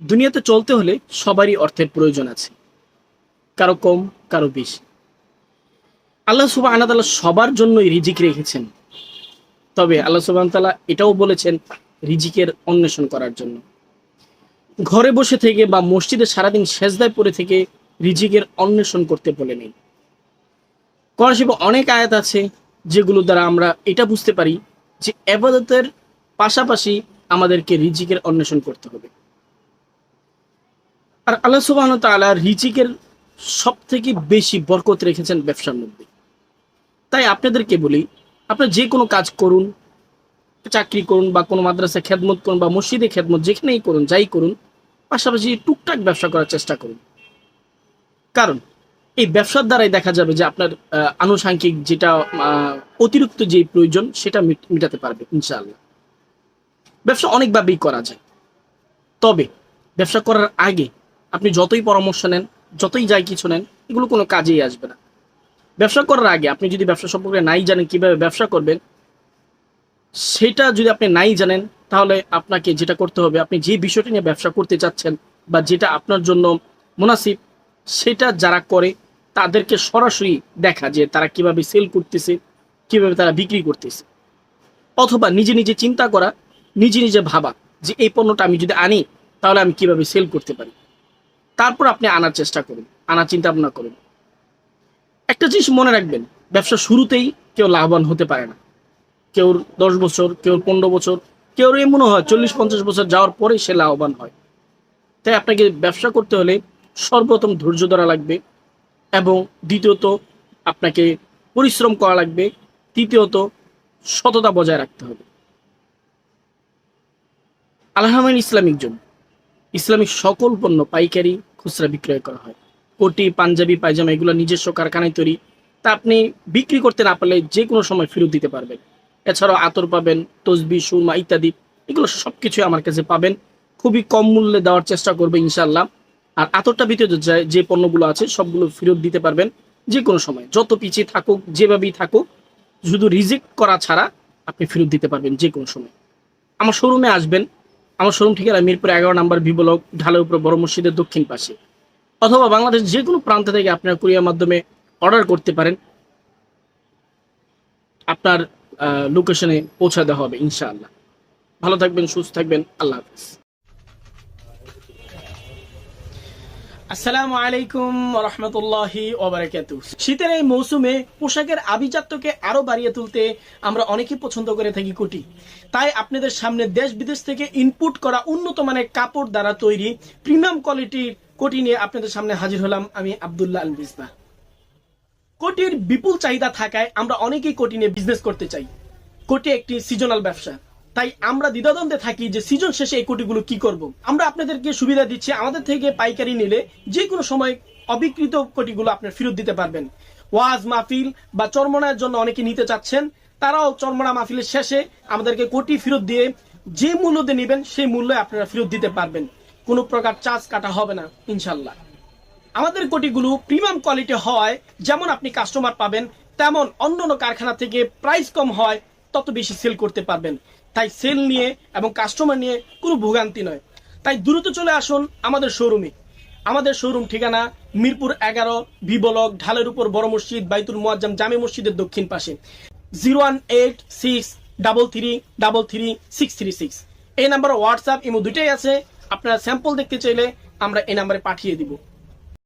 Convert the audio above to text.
দুনিয়াতে চলতে হলে সবারই অর্থের প্রয়োজন আছে। কারও কম, কারও বেশি। আল্লাহ সুবাহ আনাতালা সবার জন্যই রিজিক রেখেছেন। তবে আল্লাহ সুবাহ তালা এটাও বলেছেন রিজিকের অন্বেষণ করার জন্য। ঘরে বসে থেকে বা মসজিদে সারাদিন সেজদায় পড়ে থেকে রিজিকের অন্বেষণ করতে বলেনি করাশিবে অনেক আয়াত আছে যেগুলো দ্বারা আমরা এটা বুঝতে পারি যে এবাদতের পাশাপাশি আমাদেরকে রিজিকের অন্বেষণ করতে হবে। আর আল্লাহ সুবাহ তাআলা রিজিকের সব থেকে বেশি বরকত রেখেছেন ব্যবসার মধ্যে। তাই আপনাদেরকে বলি আপনার যে কোনো কাজ করুন, চাকরি করুন বা কোনো মাদ্রাসায় খেদমত করুন বা মসজিদে খেদমত যেখানেই করুন, যাই করুন, পাশাপাশি টুকটাক ব্যবসা করার চেষ্টা করুন। কারণ, এই ব্যবসার দ্বারাই দেখা যাবে যে আপনার আনুষাঙ্গিক যেটা অতিরিক্ত যে প্রয়োজন সেটা মিট- মিটাতে পারবে, ইনশাআল্লাহ। ব্যবসা অনেকভাবেই করা যায়। তবে, ব্যবসা করার আগে আপনি যতই পরামর্শ নেন, যতই যাই কিছু নেন, এগুলো কোনো কাজেই আসবে না। ব্যবসা করার আগে আপনি যদি ব্যবসা সম্পর্কে নাই জানেন কীভাবে ব্যবসা করবেন, সেটা যদি আপনি নাই জানেন, তাহলে আপনাকে যেটা করতে হবে, আপনি যে বিষয়টি নিয়ে ব্যবসা করতে চাচ্ছেন বা যেটা আপনার জন্য মুনাসিব, সেটা যারা করে, তাদেরকে সরাসরি দেখা যে তারা কীভাবে সেল করতেছে, কীভাবে তারা বিক্রি করতেছে। অথবা নিজে নিজে চিন্তা করা, নিজে নিজে ভাবা যে এই পণ্যটা আমি যদি আনি, তাহলে আমি কীভাবে সেল করতে পারি। তারপর আপনি আনার চেষ্টা করুন, আনার চিন্তা ভাবনা করুন। একটা জিনিস মনে রাখবেন, ব্যবসা শুরুতেই কেউ লাভবান হতে পারে না। কেউ দশ বছর কেউ পনেরো বছর কেউ এমনও হয় চল্লিশ, পঞ্চাশ বছর যাওয়ার পরে সে লাভবান হয়। তাই আপনাকে ব্যবসা করতে হলে সর্বপ্রথম ধৈর্য ধরা লাগবে এবং দ্বিতীয়ত আপনাকে পরিশ্রম করা লাগবে, তৃতীয়ত সততা বজায় রাখতে হবে। আলহামিন ইসলামিক জোন ইসলামিক সকল পণ্য পাইকারি খুচরা বিক্রয় করা হয়। কোটি, পাঞ্জাবি, পায়জামা, এগুলো নিজস্ব কারখানায় তৈরি। তা আপনি বিক্রি করতে না পারলে যে কোনো সময় ফেরত দিতে পারবেন। এছাড়াও আতর পাবেন, তসবি, সুরমা ইত্যাদি। এগুলো সব কিছুই আমার কাছে পাবেন। খুবই কম মূল্যে দেওয়ার চেষ্টা করবে ইনশাল্লাহ আর আতরটা ভিতরে যে- যে পণ্যগুলো আছে, সবগুলো ফেরত দিতে পারবেন যে কোনো সময়। যত পিছিয়ে থাকুক, যেভাবেই থাকুক, শুধু রিজেক্ট করা ছাড়া আপনি ফেরত দিতে পারবেন যে কোনো সময়। আমার শোরুমে আসবেন আমার শোরুম ঠিকানা মিরপুর এগারো নাম্বার বিবলক ঢালের উপর বড় মসজিদের দক্ষিণ পাশে। অথবা বাংলাদেশ যে কোনো প্রান্ত থেকে আপনারা কুরিয়ার মাধ্যমে অর্ডার করতে পারেন। আপনার লোকেশনে পৌঁছা দেওয়া হবে, ইনশাআল্লাহ। ভালো থাকবেন, সুস্থ থাকবেন, আল্লাহ হাফিজ। আসসালামু আলাইকুম রহমতুল্লাহি ওবারাকাতু শীতের এই মৌসুমে পোশাকের আভিজাত্যকে আরও বাড়িয়ে তুলতে আমরা অনেকেই পছন্দ করে থাকি কোটি তাই আপনাদের সামনে দেশ বিদেশ থেকে ইনপুট করা উন্নত মানের কাপড় দ্বারা তৈরি প্রিমিয়াম কোয়ালিটির কোটি নিয়ে আপনাদের সামনে হাজির হলাম আমি আব্দুল্লাহ আল বিসবা কোটির বিপুল চাহিদা থাকায় আমরা অনেকেই কোটি নিয়ে বিজনেস করতে চাই। কোটি একটি সিজনাল ব্যবসা। তাই আমরা দ্বিধাদ্বন্দ্বে থাকি যে সিজন শেষে এই কোটিগুলো কি করব। আমরা আপনাদেরকে সুবিধা দিচ্ছি, আমাদের থেকে পাইকারি নিলে যে কোনো সময় অবিকৃত কোটিগুলো আপনার ফেরত দিতে পারবেন। ওয়াজ মাহফিল বা চরমনার জন্য অনেকে নিতে চাচ্ছেন, তারাও চরমনা মাহফিলের শেষে আমাদেরকে কোটি ফেরত দিয়ে যে মূল্য দিয়ে নেবেন, সেই মূল্যে আপনারা ফেরত দিতে পারবেন। কোনো প্রকার চার্জ কাটা হবে না ইনশাল্লাহ আমাদের কোটিগুলো প্রিমিয়াম কোয়ালিটি হয় যেমন আপনি কাস্টমার পাবেন, তেমন অন্য অন্য কারখানা থেকে প্রাইস কম হয় তত বেশি সেল করতে পারবেন। তাই সেল নিয়ে এবং কাস্টমার নিয়ে কোনো ভোগান্তি নয়। তাই দ্রুত চলে আসুন আমাদের শোরুমে আমাদের শোরুম ঠিকানা মিরপুর এগারো, ভি ব্লক, ঢালের উপর বড় মসজিদ, বাইতুল মোয়াজ্জাম জামে মসজিদের দক্ষিণ পাশে। Zero one eight six double three double three six three six. এই নাম্বার হোয়াটসঅ্যাপ ইমো দুটাই আছে। আপনারা স্যাম্পল দেখতে চাইলে আমরা এই নাম্বারে পাঠিয়ে দিব।